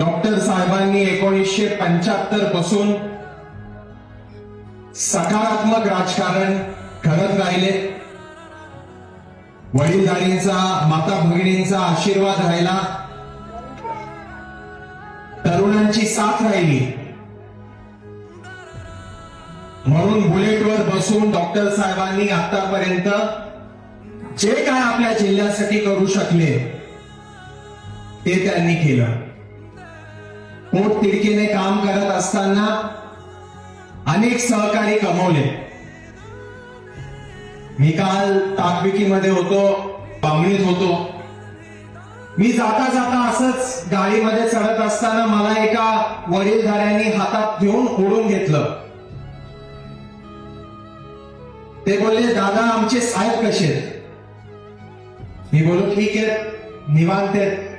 Doctor साहेबांनी एकोणीसशे पंच्याहत्तरपासून सकारात्मक राजकारण करत राहिले. वडीलधारींचा माता भगिनींचा आशीर्वाद राहिला. तरुणांची साथ राहिली. म्हणून बुलेटवर बसून डॉक्टर साहेबांनी आतापर्यंत जे काय आपल्या जिल्ह्यासाठी करू शकले ते त्यांनी केलं. पोट तिडकीने काम करत असताना अनेक सहकारी कमवले. मी काल ताकबिकीमध्ये होतो बामणीत होतो. मी जाता जाता असंच गाडीमध्ये चढत असताना मला एका वडीलधाऱ्यांनी हातात घेऊन ओढून घेतलं. ते बोलले दादा आमचे साहेब कसे आहेत?" मी बोलू ठीक आहे निवांत आहेत.